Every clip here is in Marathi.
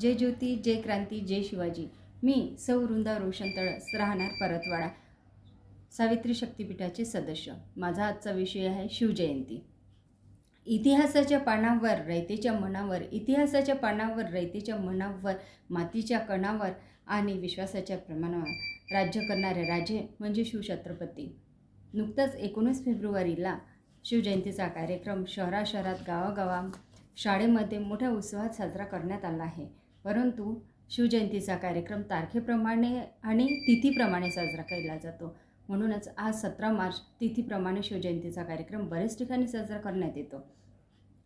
जय ज्योती जय क्रांती जय शिवाजी. मी सौ वृंदा रोशन तळस राहणार परतवाडा सावित्री शक्तिपीठाचे सदस्य. माझा आजचा विषय आहे शिवजयंती. इतिहासाच्या पानावर रयतेच्या मनावर इतिहासाच्या पानावर रयतेच्या मनावर मातीच्या कणावर आणि विश्वासाच्या प्रमाणावर राज्य करणारे राजे म्हणजे शिवछत्रपती. नुकताच एकोणीस फेब्रुवारीला शिवजयंतीचा कार्यक्रम शहराशहरात गावागावा शाळेमध्ये मोठ्या उत्सवात साजरा करण्यात आला आहे. परंतु शिवजयंतीचा कार्यक्रम तारखेप्रमाणे आणि तिथीप्रमाणे साजरा केला जातो. म्हणूनच आज सतरा मार्च तिथीप्रमाणे शिवजयंतीचा कार्यक्रम बरेच ठिकाणी साजरा करण्यात येतो.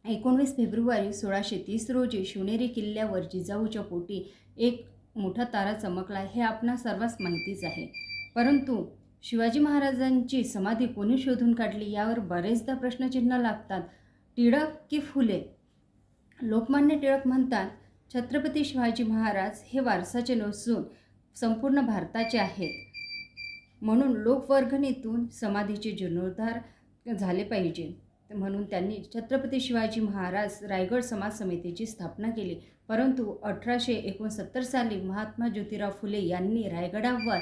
एकोणवीस फेब्रुवारी सोळाशे तीस रोजी शिवनेरी किल्ल्यावर जिजाऊच्या पोटी एक मोठा तारा चमकला हे आपणा सर्वांस माहितीच आहे. परंतु शिवाजी महाराजांची समाधी कोणी शोधून काढली यावर बरेचदा प्रश्नचिन्ह लागतात. टिळक की फुले? लोकमान्य टिळक म्हणतात छत्रपती शिवाजी महाराज हे वारसाचे नसून संपूर्ण भारताचे आहेत. म्हणून लोकवर्गणीतून समाधीचे जीर्णोद्धार झाले पाहिजे. म्हणून त्यांनी छत्रपती शिवाजी महाराज रायगड समाज समितीची स्थापना केली. परंतु अठराशे एकोणसत्तर साली महात्मा ज्योतिराव फुले यांनी रायगडावर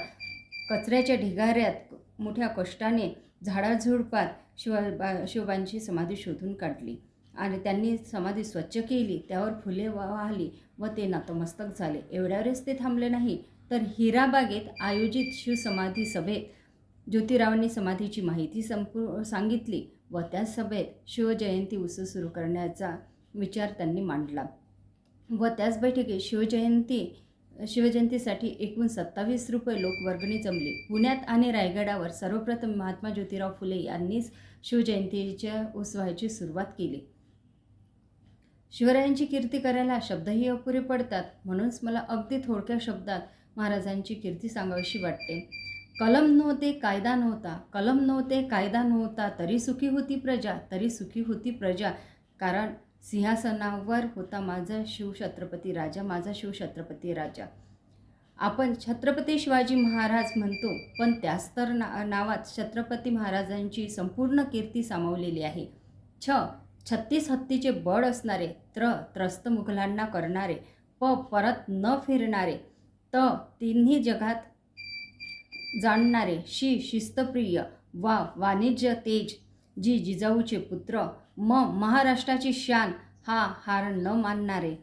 कचऱ्याच्या ढिगाऱ्यात मोठ्या कष्टाने झाडाझुडपात शिवा शिवबांची समाधी शोधून काढली. आणि त्यांनी समाधी स्वच्छ केली त्यावर फुले वाहली व ते नतमस्तक झाले. एवढ्यावरच ते थांबले नाही तर हिराबागेत आयोजित शिवसमाधी सभेत ज्योतिरावांनी समाधीची माहिती संपू सांगितली व त्या सभेत शिवजयंती उत्सव सुरू करण्याचा विचार त्यांनी मांडला. व त्याच बैठकीत शिवजयंती शिवजयंतीसाठी एकूण सत्तावीस रुपये लोकवर्गणी जमली. पुण्यात आणि रायगडावर सर्वप्रथम महात्मा ज्योतिराव फुले यांनीच शिवजयंतीच्या उत्सवाची सुरुवात केली. शिवरायांची कीर्ती करायला शब्दही अपुरे पडतात. म्हणूनच मला अगदी थोडक्या शब्दात महाराजांची कीर्ती सांगावीशी वाटते. कलम नव्हते कायदा नव्हता. कलम नव्हते कायदा नव्हता. तरी सुखी होती प्रजा तरी सुखी होती प्रजा. कारण सिंहासनावर होता माझा शिवछत्रपती राजा माझा शिवछत्रपती राजा. आपण छत्रपती शिवाजी महाराज म्हणतो पण त्याच तर ना नावात छत्रपती महाराजांची संपूर्ण कीर्ती सामावलेली आहे. छ. छत्तीस हत्तीचे बळ असणारे त्र त्रस्त मुघलांना करणारे प परत न फिरणारे त तिन्ही जगात जाणणारे शी शिस्तप्रिय वा वाणिज्य तेज जी जिजाऊचे पुत्र म महाराष्ट्राची शान हा हार न मानणारे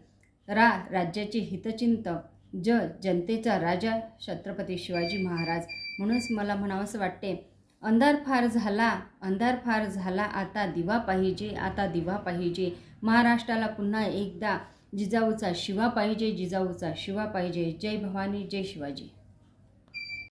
रा राज्याचे हितचिंतक ज जनतेचा राजा छत्रपती शिवाजी महाराज म्हणूनच मला म्हणावंसं वाटते. अंधार फार झाला अंधार फार झाला आता दिवा पाहिजे आता दिवा पाहिजे. महाराष्ट्राला पुन्हा एकदा जिजाऊचा शिवा पाहिजे जिजाऊचा शिवा पाहिजे. जय भवानी जय शिवाजी.